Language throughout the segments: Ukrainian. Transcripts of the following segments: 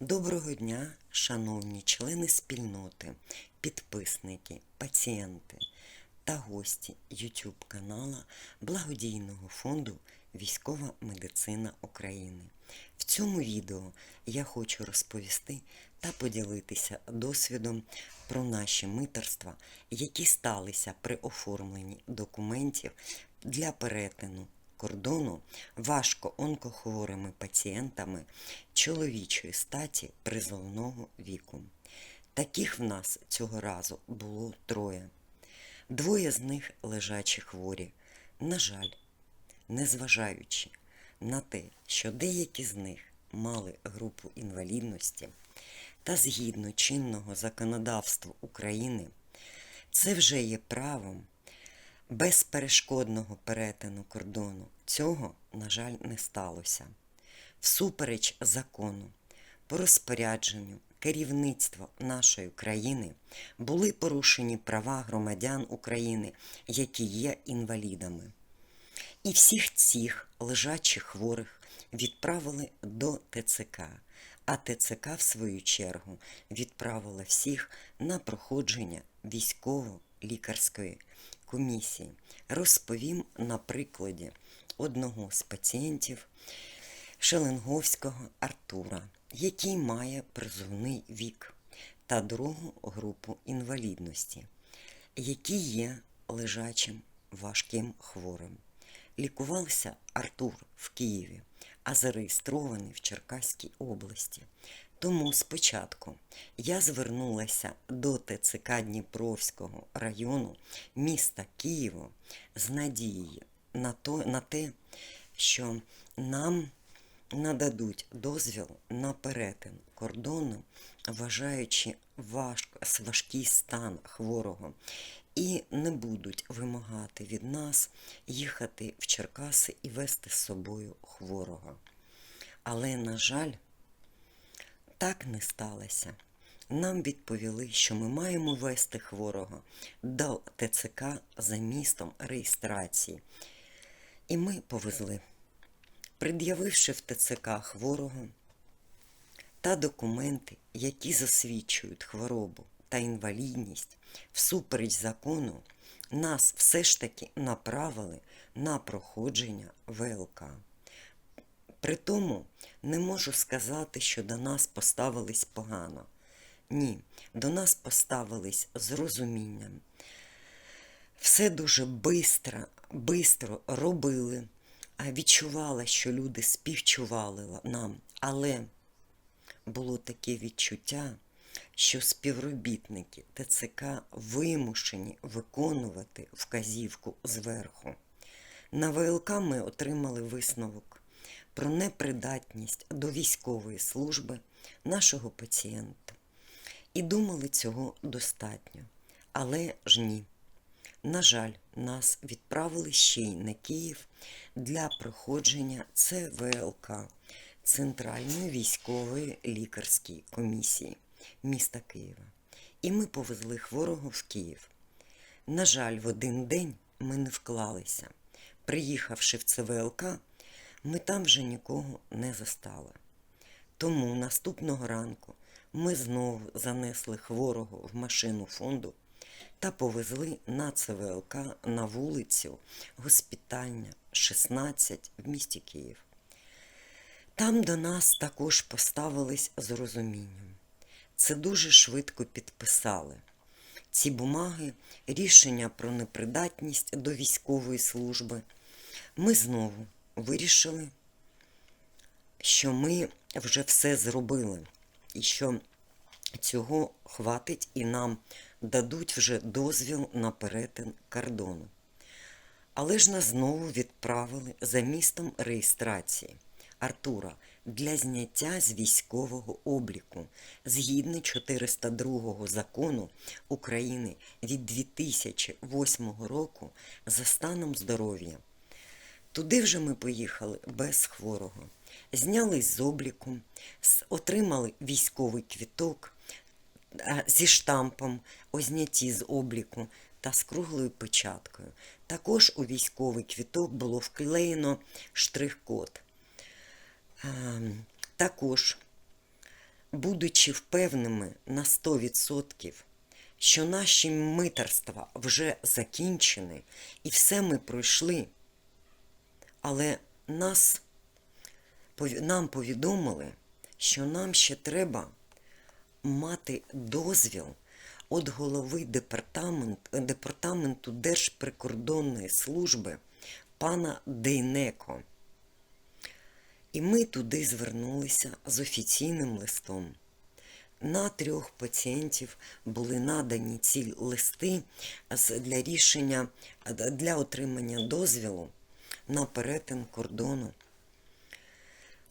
Доброго дня, шановні члени спільноти, підписники, пацієнти та гості YouTube канала благодійного фонду Військова медицина України. В цьому відео я хочу розповісти та поділитися досвідом про наші митерства, які сталися при оформленні документів для перетину кордону важко онкохворими пацієнтами чоловічої статі призовного віку. Таких в нас цього разу було троє. Двоє з них лежачі хворі. На жаль, незважаючи на те, що деякі з них мали групу інвалідності та згідно чинного законодавства України, це вже є правом безперешкодного перетину кордону. Цього, на жаль, не сталося. Всупереч закону, по розпорядженню керівництва нашої країни були порушені права громадян України, які є інвалідами. І всіх цих лежачих хворих відправили до ТЦК, а ТЦК, в свою чергу, відправила всіх на проходження військово-лікарської комісії. Розповім на прикладі одного з пацієнтів Шеленговського Артура, який має призовний вік та другу групу інвалідності, який є лежачим важким хворим. Лікувався Артур в Києві, а зареєстрований в Черкаській області. Тому спочатку я звернулася до ТЦК Дніпровського району міста Києва з надією на, то, на те, що нам нададуть дозвіл на перетин кордону, вважаючи важко, важкий стан хворого, і не будуть вимагати від нас їхати в Черкаси і вести з собою хворого. Але, на жаль, так не сталося. Нам відповіли, що ми маємо вести хворого до ТЦК за містом реєстрації. І ми повезли, пред'явивши в ТЦК хворого та документи, які засвідчують хворобу та інвалідність, всупереч закону, нас все ж таки направили на проходження ВЛК. При тому не можу сказати, що до нас поставились погано. Ні, до нас поставились з розумінням. Все дуже бистро, бистро робили, відчувала, що люди співчували нам, але було таке відчуття, що співробітники ТЦК вимушені виконувати вказівку зверху. На ВЛК ми отримали висновок про непридатність до військової служби нашого пацієнта. І думали цього достатньо. Але ж ні. На жаль, нас відправили ще й на Київ для проходження ЦВЛК Центральної військової лікарської комісії міста Києва. І ми повезли хворого в Київ. На жаль, в один день ми не вклалися. Приїхавши в ЦВЛК, ми там вже нікого не застали. Тому наступного ранку ми знову занесли хворого в машину фонду та повезли на ЦВЛК на вулицю Госпітальня, 16 в місті Київ. Там до нас також поставились з розумінням. Це дуже швидко підписали. Ці бумаги, рішення про непридатність до військової служби. Ми знову вирішили, що ми вже все зробили і що цього хватить і нам дадуть вже дозвіл на перетин кордону. Але ж нас знову відправили за містом реєстрації Артура для зняття з військового обліку згідно 402 закону України від 2008 року за станом здоров'я. Туди вже ми поїхали без хворого. Знялись з обліку, отримали військовий квіток зі штампом о знятті з обліку та з круглою печаткою. Також у військовий квіток було вклеєно штрих-код. Також будучи впевненими на 100%, що наші митерства вже закінчені і все ми пройшли, але нас, нам повідомили, що нам ще треба мати дозвіл від голови департамент, департаменту Держприкордонної служби пана Дейнеко. І ми туди звернулися з офіційним листом. На трьох пацієнтів були надані ці листи для рішення для отримання дозвілу на перетин кордону.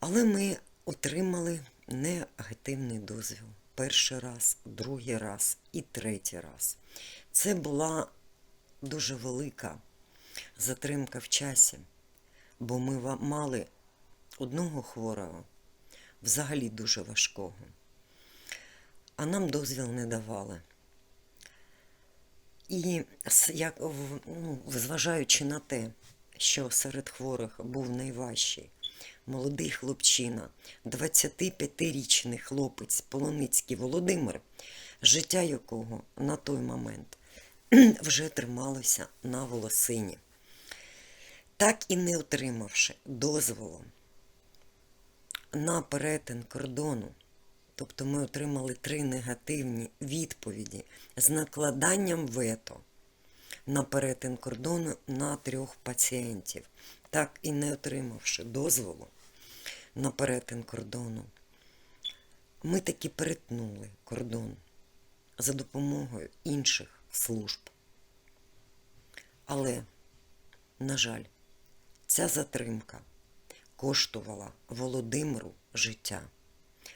Але ми отримали негативний дозвіл. Перший раз, другий раз і третій раз. Це була дуже велика затримка в часі, бо ми мали одного хворого, взагалі дуже важкого, а нам дозвіл не давали. І як, ну, зважаючи на те, що серед хворих був найважчий, молодий хлопчина, 25-річний хлопець Полоницький Володимир, життя якого на той момент вже трималося на волосині. Так і не отримавши дозволу на перетин кордону, тобто ми отримали три негативні відповіді з накладанням вето на перетин кордону на трьох пацієнтів, так і не отримавши дозволу на перетин кордону, ми таки перетнули кордон за допомогою інших служб. Але, на жаль, ця затримка коштувала Володимиру життя.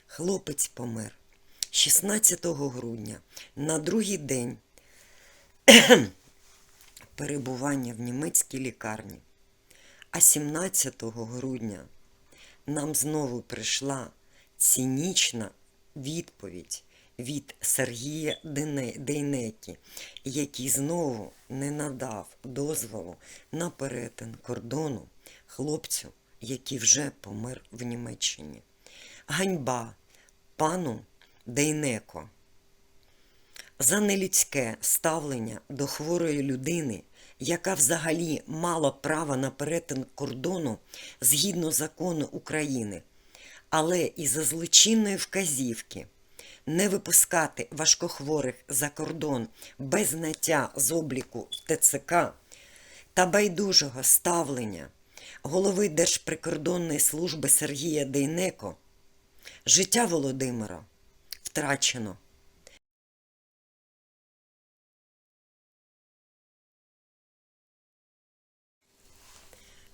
Хлопець помер 16 грудня на другий день перебування в німецькій лікарні. А 17 грудня нам знову прийшла цинічна відповідь від Сергія Дейнекі, який знову не надав дозволу на перетин кордону хлопцю, який вже помер в Німеччині. Ганьба пану Дейнеко за нелюдське ставлення до хворої людини, яка взагалі мала право на перетин кордону згідно закону України, але і за злочинної вказівки не випускати важкохворих за кордон без знаття з обліку ТЦК та байдужого ставлення голови Держприкордонної служби Сергія Дейнеко, життя Володимира втрачено.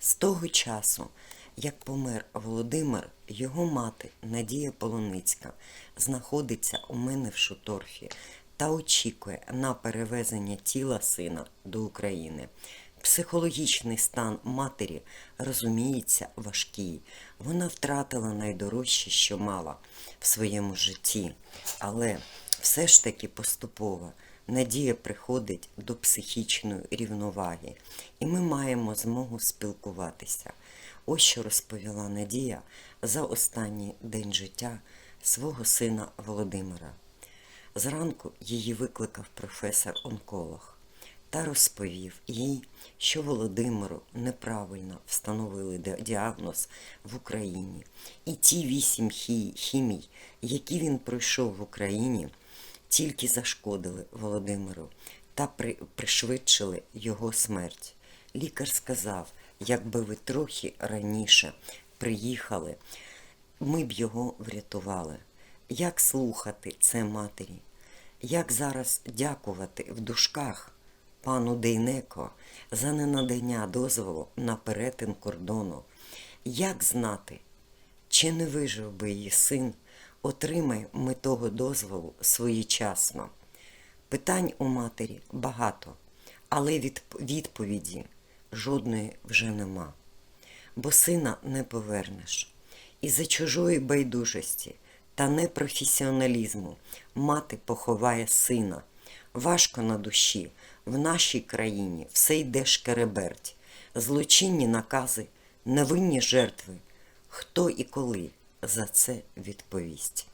З того часу, як помер Володимир, його мати Надія Полоницька знаходиться у мене в Шуторфі та очікує на перевезення тіла сина до України. Психологічний стан матері, розуміється, важкий. Вона втратила найдорожче, що мала в своєму житті, але все ж таки поступово надія приходить до психічної рівноваги, і ми маємо змогу спілкуватися. Ось що розповіла Надія за останній день життя свого сина Володимира. Зранку її викликав професор-онколог та розповів їй, що Володимиру неправильно встановили діагноз в Україні. І ті вісім хімій, які він пройшов в Україні, тільки зашкодили Володимиру та при, пришвидшили його смерть. Лікар сказав, якби ви трохи раніше приїхали, ми б його врятували. Як слухати це матері? Як зараз дякувати в дужках пану Дейнеко за ненадання дозволу на перетин кордону? Як знати, чи не вижив би її син, отримай ми того дозволу своєчасно? Питань у матері багато, але від, відповіді жодної вже нема. Бо сина не повернеш. І за чужої байдужості та непрофесіоналізму мати поховає сина. Важко на душі, в нашій країні все йде шкереберть, злочинні накази, невинні жертви. Хто і коли за це відповість?